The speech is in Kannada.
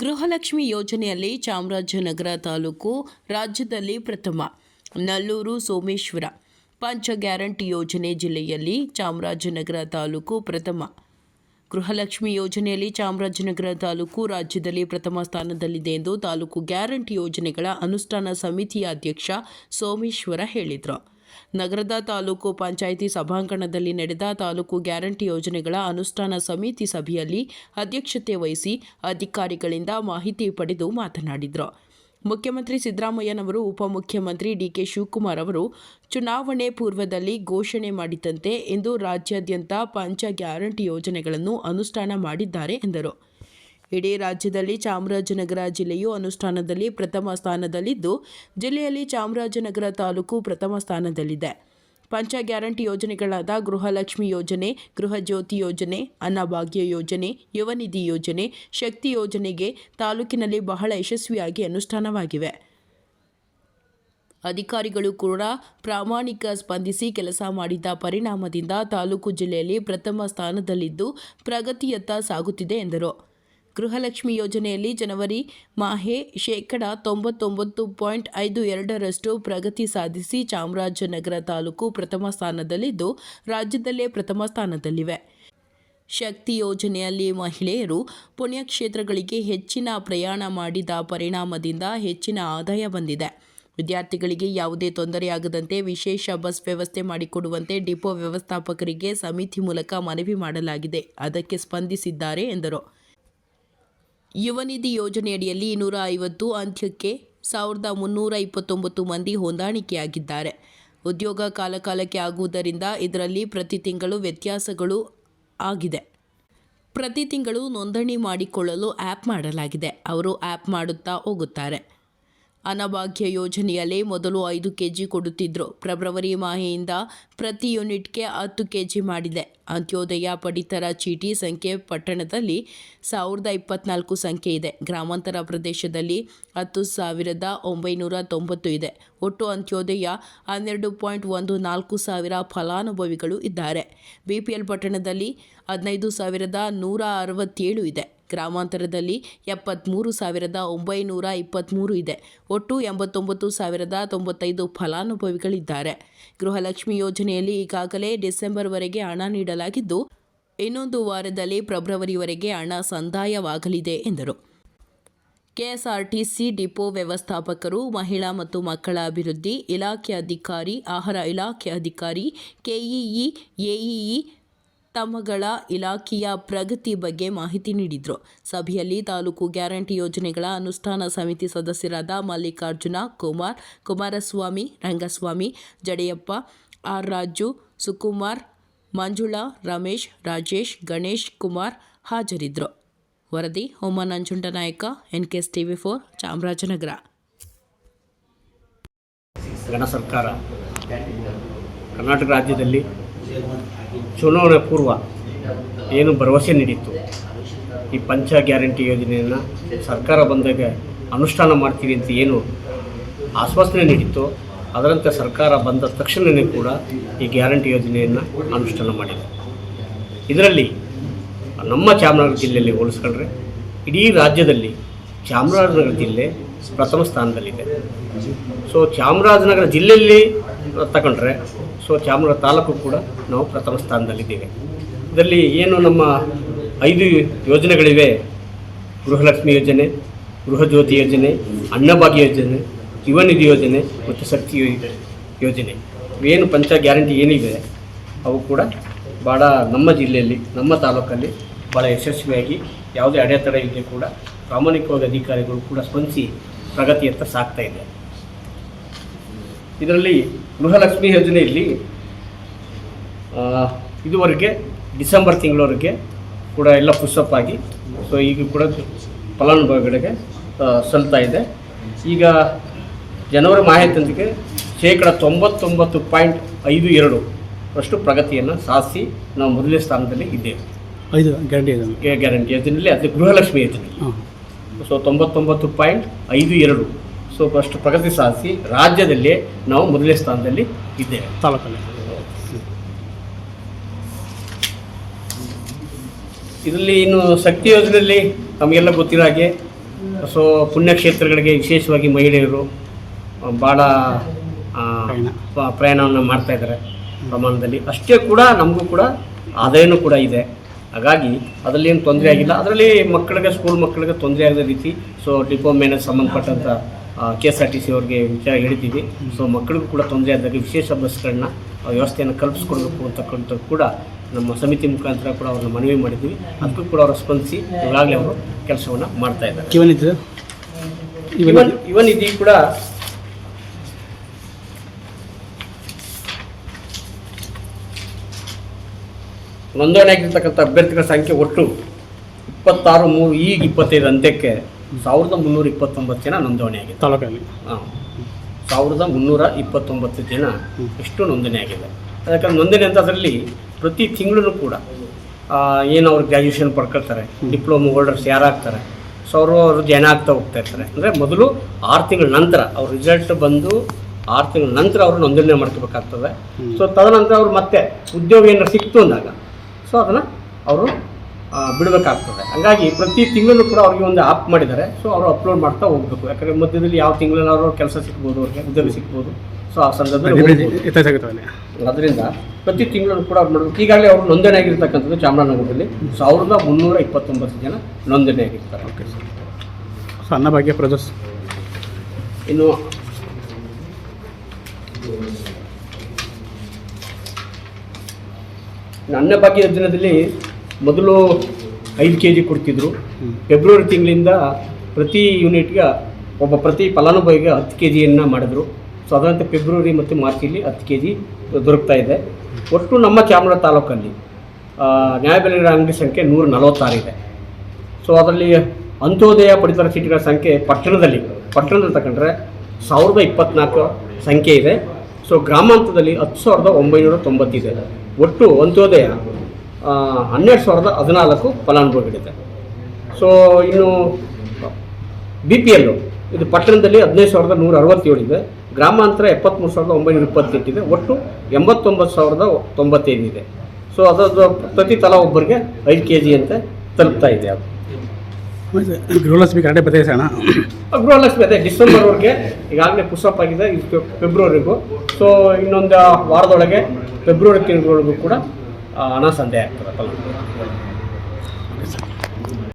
ಗೃಹಲಕ್ಷ್ಮಿ ಯೋಜನೆಯಲ್ಲಿ ಚಾಮರಾಜನಗರ ತಾಲೂಕು ರಾಜ್ಯದಲ್ಲಿ ಪ್ರಥಮ, ನಲ್ಲೂರು ಸೋಮೇಶ್ವರ. ಪಂಚ ಗ್ಯಾರಂಟಿ ಯೋಜನೆ ಜಿಲ್ಲೆಯಲ್ಲಿ ಚಾಮರಾಜನಗರ ತಾಲೂಕು ಪ್ರಥಮ. ಗೃಹಲಕ್ಷ್ಮಿ ಯೋಜನೆಯಲ್ಲಿ ಚಾಮರಾಜನಗರ ತಾಲೂಕು ರಾಜ್ಯದಲ್ಲಿ ಪ್ರಥಮ ಸ್ಥಾನದಲ್ಲಿದೆ ಎಂದು ತಾಲೂಕು ಗ್ಯಾರಂಟಿ ಯೋಜನೆಗಳ ಅನುಷ್ಠಾನ ಸಮಿತಿಯ ಅಧ್ಯಕ್ಷ ಸೋಮೇಶ್ವರ ಹೇಳಿದರು. ನಗರದ ತಾಲೂಕು ಪಂಚಾಯಿತಿ ಸಭಾಂಗಣದಲ್ಲಿ ನಡೆದ ತಾಲೂಕು ಗ್ಯಾರಂಟಿ ಯೋಜನೆಗಳ ಅನುಷ್ಠಾನ ಸಮಿತಿ ಸಭೆಯಲ್ಲಿ ಅಧ್ಯಕ್ಷತೆ ವಹಿಸಿ ಅಧಿಕಾರಿಗಳಿಂದ ಮಾಹಿತಿ ಪಡೆದು ಮಾತನಾಡಿದರು. ಮುಖ್ಯಮಂತ್ರಿ ಸಿದ್ದರಾಮಯ್ಯನವರು, ಉಪಮುಖ್ಯಮಂತ್ರಿ ಡಿಕೆ ಶಿವಕುಮಾರ್ ಅವರು ಚುನಾವಣೆ ಪೂರ್ವದಲ್ಲಿ ಘೋಷಣೆ ಮಾಡಿದಂತೆ ಇಂದು ರಾಜ್ಯಾದ್ಯಂತ ಪಂಚ ಗ್ಯಾರಂಟಿ ಯೋಜನೆಗಳನ್ನು ಅನುಷ್ಠಾನ ಮಾಡಿದ್ದಾರೆ ಎಂದರು. ಇಡೀ ರಾಜ್ಯದಲ್ಲಿ ಚಾಮರಾಜನಗರ ಜಿಲ್ಲೆಯು ಅನುಷ್ಠಾನದಲ್ಲಿ ಪ್ರಥಮ ಸ್ಥಾನದಲ್ಲಿದ್ದು, ಜಿಲ್ಲೆಯಲ್ಲಿ ಚಾಮರಾಜನಗರ ತಾಲೂಕು ಪ್ರಥಮ ಸ್ಥಾನದಲ್ಲಿದೆ. ಪಂಚ ಗ್ಯಾರಂಟಿ ಯೋಜನೆಗಳಾದ ಗೃಹಲಕ್ಷ್ಮಿ ಯೋಜನೆ ಗೃಹ ಜ್ಯೋತಿ ಯೋಜನೆ, ಅನ್ನಭಾಗ್ಯ ಯೋಜನೆ, ಯುವನಿಧಿ ಯೋಜನೆ, ಶಕ್ತಿ ಯೋಜನೆಗೆ ತಾಲೂಕಿನಲ್ಲಿ ಬಹಳ ಯಶಸ್ವಿಯಾಗಿ ಅನುಷ್ಠಾನವಾಗಿವೆ. ಅಧಿಕಾರಿಗಳು ಕೂಡ ಪ್ರಾಮಾಣಿಕ ಸ್ಪಂದಿಸಿ ಕೆಲಸ ಮಾಡಿದ ಪರಿಣಾಮದಿಂದ ತಾಲೂಕು ಜಿಲ್ಲೆಯಲ್ಲಿ ಪ್ರಥಮ ಸ್ಥಾನದಲ್ಲಿದ್ದು ಪ್ರಗತಿಯತ್ತ ಸಾಗುತ್ತಿದೆ ಎಂದರು. ಗೃಹಲಕ್ಷ್ಮಿ ಯೋಜನೆಯಲ್ಲಿ ಜನವರಿ ಮಾಹೆ ಶೇಕಡ ತೊಂಬತ್ತೊಂಬತ್ತು ಪಾಯಿಂಟ್ ಐದು ಎರಡರಷ್ಟು ಪ್ರಗತಿ ಸಾಧಿಸಿ ಚಾಮರಾಜನಗರ ತಾಲೂಕು ಪ್ರಥಮ ಸ್ಥಾನದಲ್ಲಿದ್ದು ರಾಜ್ಯದಲ್ಲೇ ಪ್ರಥಮ ಸ್ಥಾನದಲ್ಲಿವೆ. ಶಕ್ತಿ ಯೋಜನೆಯಲ್ಲಿ ಮಹಿಳೆಯರು ಪುಣ್ಯಕ್ಷೇತ್ರಗಳಿಗೆ ಹೆಚ್ಚಿನ ಪ್ರಯಾಣ ಮಾಡಿದ ಪರಿಣಾಮದಿಂದ ಹೆಚ್ಚಿನ ಆದಾಯ ಬಂದಿದೆ. ವಿದ್ಯಾರ್ಥಿಗಳಿಗೆ ಯಾವುದೇ ತೊಂದರೆಯಾಗದಂತೆ ವಿಶೇಷ ಬಸ್ ವ್ಯವಸ್ಥೆ ಮಾಡಿಕೊಡುವಂತೆ ಡಿಪೋ ವ್ಯವಸ್ಥಾಪಕರಿಗೆ ಸಮಿತಿ ಮೂಲಕ ಮನವಿ ಮಾಡಲಾಗಿದೆ. ಅದಕ್ಕೆ ಸ್ಪಂದಿಸಿದ್ದಾರೆ ಎಂದರು. ಯುವನಿಧಿ ಯೋಜನೆಯಡಿಯಲ್ಲಿ ನೂರ ಐವತ್ತು ಅಂತ್ಯಕ್ಕೆ ಸಾವಿರದ ಮುನ್ನೂರ ಇಪ್ಪತ್ತೊಂಬತ್ತು ಮಂದಿ ಹೊಂದಾಣಿಕೆಯಾಗಿದ್ದಾರೆ. ಉದ್ಯೋಗ ಕಾಲಕಾಲಕ್ಕೆ ಆಗುವುದರಿಂದ ಇದರಲ್ಲಿ ಪ್ರತಿ ತಿಂಗಳು ವ್ಯತ್ಯಾಸಗಳು ಆಗಿದೆ. ಪ್ರತಿ ತಿಂಗಳು ನೋಂದಣಿ ಮಾಡಿಕೊಳ್ಳಲು ಆ್ಯಪ್ ಮಾಡಲಾಗಿದೆ. ಅವರು ಆ್ಯಪ್ ಮಾಡುತ್ತಾ ಹೋಗುತ್ತಾರೆ. ಅನ್ನಭಾಗ್ಯ ಯೋಜನೆಯಲ್ಲಿ ಮೊದಲು ಐದು ಕೆ ಜಿ ಕೊಡುತ್ತಿದ್ದರು ಫೆಬ್ರವರಿ ಮಾಹೆಯಿಂದ ಪ್ರತಿ ಯೂನಿಟ್ಗೆ ಹತ್ತು ಕೆ ಜಿ ಮಾಡಿದೆ. ಅಂತ್ಯೋದಯ ಪಡಿತರ ಚೀಟಿ ಸಂಖ್ಯೆ ಪಟ್ಟಣದಲ್ಲಿ ಸಾವಿರದ ಇಪ್ಪತ್ನಾಲ್ಕು ಸಂಖ್ಯೆ ಇದೆ. ಗ್ರಾಮಾಂತರ ಪ್ರದೇಶದಲ್ಲಿ ಹತ್ತು ಸಾವಿರದ ಒಂಬೈನೂರ ತೊಂಬತ್ತು ಇದೆ. ಒಟ್ಟು ಅಂತ್ಯೋದಯ ಹನ್ನೆರಡು ಪಾಯಿಂಟ್ ಒಂದು ನಾಲ್ಕು ಸಾವಿರ ಫಲಾನುಭವಿಗಳು ಇದ್ದಾರೆ. ಬಿ ಪಿ ಎಲ್ ಪಟ್ಟಣದಲ್ಲಿ ಹದಿನೈದು ಸಾವಿರದ ನೂರ ಅರವತ್ತೇಳು ಇದೆ. ಗ್ರಾಮಾಂತರದಲ್ಲಿ ಎಪ್ಪತ್ತ್ಮೂರು ಸಾವಿರದ ಒಂಬೈನೂರ ಇಪ್ಪತ್ತ್ಮೂರು ಇದೆ. ಒಟ್ಟು ಎಂಬತ್ತೊಂಬತ್ತು ಸಾವಿರದ ತೊಂಬತ್ತೈದು ಫಲಾನುಭವಿಗಳಿದ್ದಾರೆ. ಗೃಹಲಕ್ಷ್ಮಿ ಯೋಜನೆಯಲ್ಲಿ ಈಗಾಗಲೇ ಡಿಸೆಂಬರ್ವರೆಗೆ ಹಣ ನೀಡಲಾಗಿದ್ದು, ಇನ್ನೊಂದು ವಾರದಲ್ಲಿ ಫೆಬ್ರವರಿವರೆಗೆ ಹಣ ಸಂದಾಯವಾಗಲಿದೆ ಎಂದರು. ಕೆಎಸ್ಆರ್ಟಿಸಿ ಡಿಪೋ ವ್ಯವಸ್ಥಾಪಕರು, ಮಹಿಳಾ ಮತ್ತು ಮಕ್ಕಳ ಅಭಿವೃದ್ಧಿ ಇಲಾಖೆ ಅಧಿಕಾರಿ, ಆಹಾರ ಇಲಾಖೆ ಅಧಿಕಾರಿ, ಕೆಇಇ, ಎಇಇ ತಮ್ಮಗಳ ಇಲಾಖೆಯ ಪ್ರಗತಿ ಬಗ್ಗೆ ಮಾಹಿತಿ ನೀಡಿದರು. ಸಭೆಯಲ್ಲಿ ತಾಲೂಕು ಗ್ಯಾರಂಟಿ ಯೋಜನೆಗಳ ಅನುಷ್ಠಾನ ಸಮಿತಿ ಸದಸ್ಯರಾದ ಮಲ್ಲಿಕಾರ್ಜುನ ಕುಮಾರ್, ಕುಮಾರಸ್ವಾಮಿ, ರಂಗಸ್ವಾಮಿ, ಜಡೆಯಪ್ಪ, ಆರ್ ರಾಜು, ಸುಕುಮಾರ್, ಮಂಜುಳಾ, ರಮೇಶ್, ರಾಜೇಶ್, ಗಣೇಶ್ ಕುಮಾರ್ ಹಾಜರಿದ್ದರು ವರದಿ ಹೋಮ Nanjundanayaka N K S TV four, Chamarajanagar. Karnataka ರಾಜ್ಯದಲ್ಲಿ ಚುನಾವಣೆ ಪೂರ್ವ ಏನು ಭರವಸೆ ನೀಡಿತ್ತು? ಈ ಪಂಚ ಗ್ಯಾರಂಟಿ ಯೋಜನೆಯನ್ನು ಸರ್ಕಾರ ಬಂದಾಗ ಅನುಷ್ಠಾನ ಮಾಡ್ತೀವಿ ಅಂತ ಏನು ಆಶ್ವಾಸನೆ ನೀಡಿತ್ತು, ಅದರಂತೆ ಸರ್ಕಾರ ಬಂದ ತಕ್ಷಣವೇ ಕೂಡ ಈ ಗ್ಯಾರಂಟಿ ಯೋಜನೆಯನ್ನು ಅನುಷ್ಠಾನ ಮಾಡಿದೆ. ಇದರಲ್ಲಿ ನಮ್ಮ ಚಾಮರಾಜನಗರ ಜಿಲ್ಲೆಯಲ್ಲಿ ಹೋಲಿಸ್ಕೊಂಡ್ರೆ, ಇಡೀ ರಾಜ್ಯದಲ್ಲಿ ಚಾಮರಾಜನಗರ ಜಿಲ್ಲೆ ಪ್ರಥಮ ಸ್ಥಾನದಲ್ಲಿದೆ. ಸೊ ಚಾಮರಾಜನಗರ ಜಿಲ್ಲೆಯಲ್ಲಿ ತಗೊಂಡ್ರೆ, ಸೊ ಚಾಮರ ತಾಲೂಕು ಕೂಡ ನಾವು ಪ್ರಥಮ ಸ್ಥಾನದಲ್ಲಿದ್ದೇವೆ. ಇದರಲ್ಲಿ ಏನು ನಮ್ಮ ಐದು ಯೋಜನೆಗಳಿವೆ. ಗೃಹಲಕ್ಷ್ಮಿ ಯೋಜನೆ, ಗೃಹಜ್ಯೋತಿ ಯೋಜನೆ, ಅನ್ನಭಾಗ್ಯ ಯೋಜನೆ, ಯುವನಿಧಿ ಯೋಜನೆ ಮತ್ತು ಶಕ್ತಿ ಯೋಜನೆ. ಏನು ಪಂಚ ಗ್ಯಾರಂಟಿ ಏನಿದೆ, ಅವು ಕೂಡ ಭಾಳ ನಮ್ಮ ಜಿಲ್ಲೆಯಲ್ಲಿ, ನಮ್ಮ ತಾಲೂಕಲ್ಲಿ ಭಾಳ ಯಶಸ್ವಿಯಾಗಿ ಯಾವುದೇ ಅಡೆತಡೆ ಇದೆ ಕೂಡ ಪ್ರಾಮಾಣಿಕವಾಗಿ ಅಧಿಕಾರಿಗಳು ಕೂಡ ಸ್ಪಂದಿಸಿ ಪ್ರಗತಿಯತ್ತ ಸಾಗ್ತಾ ಇದೆ ಇದರಲ್ಲಿ ಗೃಹಲಕ್ಷ್ಮಿ ಯೋಜನೆಯಲ್ಲಿ ಇದುವರೆಗೆ ಡಿಸೆಂಬರ್ ತಿಂಗಳವರೆಗೆ ಕೂಡ ಎಲ್ಲ ಪುಷಪ್ ಆಗಿ ಸೊ ಈಗ ಕೂಡ ಫಲಾನುಭವಿಗಳಿಗೆ ಸಲ್ತಾ ಇದೆ. ಈಗ ಜನವರಿ ಮಾಹಿತಿಯೊಂದಿಗೆ ಶೇಕಡ ತೊಂಬತ್ತೊಂಬತ್ತು ಪಾಯಿಂಟ್ ಐದು ಎರಡು ಅಷ್ಟು ಪ್ರಗತಿಯನ್ನು ಸಾಧಿಸಿ ನಾವು ಮೊದಲನೇ ಸ್ಥಾನದಲ್ಲಿ ಇದ್ದೇವೆ. ಐದು ಗ್ಯಾರಂಟಿ ಇದೆ ಗ್ಯಾರಂಟಿ ಯೋಜನೆಯಲ್ಲಿ ಅದು ಗೃಹಲಕ್ಷ್ಮಿ ಯೋಜನೆ. ಸೊ ತೊಂಬತ್ತೊಂಬತ್ತು ಪಾಯಿಂಟ್ ಐದು ಎರಡು ಸೊ ಫಸ್ಟ್ ಪ್ರಗತಿ ಸಾಧಿಸಿ ರಾಜ್ಯದಲ್ಲಿ ನಾವು ಮೊದಲನೇ ಸ್ಥಾನದಲ್ಲಿ ಇದ್ದೇವೆ. ತಾಲೂಕಲ್ಲಿ. ಇದರಲ್ಲಿ ಇನ್ನು ಶಕ್ತಿ ಯೋಜನೆಯಲ್ಲಿ ನಮಗೆಲ್ಲ ಗೊತ್ತಿರೋ ಹಾಗೆ ಸೊ ಪುಣ್ಯಕ್ಷೇತ್ರಗಳಿಗೆ ವಿಶೇಷವಾಗಿ ಮಹಿಳೆಯರು ಭಾಳ ಪ್ರಯಾಣವನ್ನು ಮಾಡ್ತಾ ಇದ್ದಾರೆ ಪ್ರಮಾಣದಲ್ಲಿ. ಅಷ್ಟೇ ಕೂಡ ನಮಗೂ ಕೂಡ ಆದಾಯನೂ ಕೂಡ ಇದೆ. ಹಾಗಾಗಿ ಅದರಲ್ಲಿ ಏನು ತೊಂದರೆ ಆಗಿಲ್ಲ. ಅದರಲ್ಲಿ ಮಕ್ಕಳಿಗೆ ಸ್ಕೂಲ್ ಮಕ್ಕಳಿಗೆ ತೊಂದರೆ ಆಗದ ರೀತಿ ಸೊ ಡಿಪೋ ಮೇಲೆ ಸಂಬಂಧಪಟ್ಟಂಥ K S R T C ಅವ್ರಿಗೆ ವಿಚಾರ ಹೇಳಿದ್ದೀವಿ. ಸೊ ಮಕ್ಕಳಿಗೂ ಕೂಡ ತೊಂದರೆ ಆದಾಗ ವಿಶೇಷ ಬಸ್ಗಳನ್ನ ಆ, ವ್ಯವಸ್ಥೆಯನ್ನು ಕಲ್ಪಿಸ್ಕೊಡ್ಬೇಕು ಅಂತಕ್ಕಂಥದ್ದು ಕೂಡ ನಮ್ಮ ಸಮಿತಿ ಮುಖಾಂತರ ಕೂಡ ಅವ್ರನ್ನ ಮನವಿ ಮಾಡಿದ್ವಿ ಅದಕ್ಕೂ ಕೂಡ ಅವರು ಸ್ಪಂದಿಸಿ ಈಗಾಗಲೇ ಅವರು ಕೆಲಸವನ್ನು ಮಾಡ್ತಾ ಇದ್ದಾರೆ. ಇವನ್ ಇದ್ದು ಇವನ್ ಇವನ್ ಇದೀಗ ಕೂಡ. ನೋಂದಣಿ ಆಗಿರ್ತಕ್ಕಂಥ ಅಭ್ಯರ್ಥಿಗಳ ಸಂಖ್ಯೆ ಒಟ್ಟು ಇಪ್ಪತ್ತಾರು ಮೂರು ಈಗ ಇಪ್ಪತ್ತೈದು ಅಂತ್ಯಕ್ಕೆ ಸಾವಿರದ ಮುನ್ನೂರ ಇಪ್ಪತ್ತೊಂಬತ್ತು ಜನ ನೋಂದಣಿ ಆಗಿದೆ ತಾಲೂಕಲ್ಲಿ? ಹಾಂ. ಸಾವಿರದ ಮುನ್ನೂರ ಇಪ್ಪತ್ತೊಂಬತ್ತು ಜನ ಎಷ್ಟು ನೋಂದಣಿ ಆಗಿದೆ ಯಾಕಂದ್ರೆ ನೋಂದಣಿ ಅಂತ ಅದರಲ್ಲಿ ಪ್ರತಿ ತಿಂಗಳು ಕೂಡ ಏನು ಅವ್ರು ಗ್ರ್ಯಾಜುಯೇಷನ್ ಪಡ್ಕೊಳ್ತಾರೆ ಡಿಪ್ಲೊಮಾ ಹೋಲ್ಡರ್ಸ್ ಯಾರಾಗ್ತಾರೆ ಸೊ ಅವರು ಅವರು ಜನ ಆಗ್ತಾ ಹೋಗ್ತಾ ಇರ್ತಾರೆ. ಅಂದರೆ ಮೊದಲು ಆರು ತಿಂಗಳ ನಂತರ ಅವ್ರ ರಿಸಲ್ಟ್ ಬಂದು ಆರು ತಿಂಗಳ ನಂತರ ಅವರು ನೋಂದಣಿ ಮಾಡ್ಕೋಬೇಕಾಗ್ತದೆ. ಸೊ ತದನಂತರ ಅವ್ರು ಮತ್ತೆ ಉದ್ಯೋಗ ಏನಾರು ಸಿಕ್ತು ಅಂದಾಗ ಸೊ ಅದನ್ನು ಅವರು ಬಿಡಬೇಕಾಗ್ತದೆ. ಹಾಗಾಗಿ ಪ್ರತಿ ತಿಂಗಳು ಕೂಡ ಅವ್ರಿಗೆ ಒಂದು ಆ್ಯಪ್ ಮಾಡಿದ್ದಾರೆ. ಸೊ ಅವರು ಅಪ್ಲೋಡ್ ಮಾಡ್ತಾ ಹೋಗ್ಬೇಕು. ಯಾಕಂದರೆ ಮಧ್ಯದಲ್ಲಿ ಯಾವ ತಿಂಗಳನ್ನಾದ್ರು ಕೆಲಸ ಸಿಗ್ಬೋದು ಅವ್ರಿಗೆ ಉದ್ಯೋಗ ಸಿಗ್ಬೋದು. ಸೊ ಆ ಸಂದರ್ಭದಲ್ಲಿ ಅದರಿಂದ ಪ್ರತಿ ತಿಂಗಳು ಕೂಡ ಅವ್ರು ಮಾಡಬೇಕು. ಈಗಾಗಲೇ ಅವರು ನೋಂದಣಿ ಆಗಿರ್ತಕ್ಕಂಥದ್ದು ಚಾಮರಾಜನಗರದಲ್ಲಿ. ಸಾವಿರದ ಮುನ್ನೂರ ಇಪ್ಪತ್ತೊಂಬತ್ತು ಜನ ನೋಂದಣಿ ಆಗಿರ್ತಾರೆ. ಓಕೆ ಸರ್ ಸೊ ಅನ್ನಭಾಗ್ಯ ಪ್ರದರ್ಶ ಇನ್ನು ನನ್ನ ಭಾಗ್ಯ ಯೋಜನೆಯಲ್ಲಿ ಮೊದಲು ಐದು ಕೆ ಜಿ ಕೊಡ್ತಿದ್ರು. ಫೆಬ್ರವರಿ ತಿಂಗಳಿಂದ ಪ್ರತಿ ಯೂನಿಟ್ಗೆ ಒಬ್ಬ ಪ್ರತಿ ಫಲಾನುಭವಿಗೆ ಹತ್ತು ಕೆ ಜಿಯನ್ನು ಮಾಡಿದ್ರು. ಸೊ ಅದರಂತೆ ಫೆಬ್ರವರಿ ಮತ್ತು ಮಾರ್ಚಲ್ಲಿ ಹತ್ತು ಕೆ ಜಿ ದೊರಕ್ತಾ ಇದೆ. ಒಟ್ಟು ನಮ್ಮ ಚಾಮರಾಜ ತಾಲೂಕಲ್ಲಿ ಆ, ನ್ಯಾಯಬೆಲೆಗಳ ಅಂಗಡಿ ಸಂಖ್ಯೆ ನೂರ ನಲವತ್ತಾರಿದೆ ಸೊ ಅದರಲ್ಲಿ ಅಂತ್ಯೋದಯ ಪಡಿತರ ಚೀಟಿಗಳ ಸಂಖ್ಯೆ ಪಟ್ಟಣದಲ್ಲಿ ಪಟ್ಟಣದಲ್ಲಿ ತಗೊಂಡ್ರೆ ಸಾವಿರದ ಇಪ್ಪತ್ನಾಲ್ಕು ಸಂಖ್ಯೆ ಇದೆ. ಸೊ ಗ್ರಾಮಾಂತರದಲ್ಲಿ ಹತ್ತು ಸಾವಿರದ ಒಂಬೈನೂರ ತೊಂಬತ್ತಿದೆ ಒಟ್ಟು ಅಂತ್ಯೋದಯ ಹನ್ನೆರಡು ಸಾವಿರದ ಹದಿನಾಲ್ಕು ಫಲಾನುಭವಿಗಳಿದೆ ಸೊ ಇನ್ನು ಬಿ ಪಿ ಎಲ್ಲು ಇದು ಪಟ್ಟಣದಲ್ಲಿ ಹದಿನೈದು ಸಾವಿರದ ನೂರ ಅರವತ್ತೇಳು ಇದೆ. ಗ್ರಾಮಾಂತರ ಎಪ್ಪತ್ತ್ಮೂರು ಸಾವಿರದ ಒಂಬೈನೂರ ಇಪ್ಪತ್ತೆಂಟಿದೆ ಒಟ್ಟು ಎಂಬತ್ತೊಂಬತ್ತು ಸಾವಿರದ ತೊಂಬತ್ತೈದಿದೆ ಸೊ ಅದರದ್ದು ಪ್ರತಿ ತಲಾ ಒಬ್ಬರಿಗೆ ಐದು ಕೆ ಜಿ ಅಂತ ತಲುಪ್ತಾ ಇದೆ ಅದು. ಗೃಹಲಕ್ಷ್ಮಿ ಕಡೆ ಪದೇ ಸಣ್ಣ ಗೃಹಲಕ್ಷ್ಮಿ ಅದೇ ಡಿಸೆಂಬರ್ವರೆಗೆ ಈಗಾಗಲೇ ಪುಷಪ್ ಆಗಿದೆ ಇದು ಫೆಬ್ರವರಿಗೂ. ಸೊ ಇನ್ನೊಂದು ವಾರದೊಳಗೆ ಫೆಬ್ರವರಿ ತಿಂಗಳವರೆಗೂ ಕೂಡ ಆ, ಹಣ ಸಂದೇಹ ಆಗ್ತದೆ ಫಲಾನುಭವಿ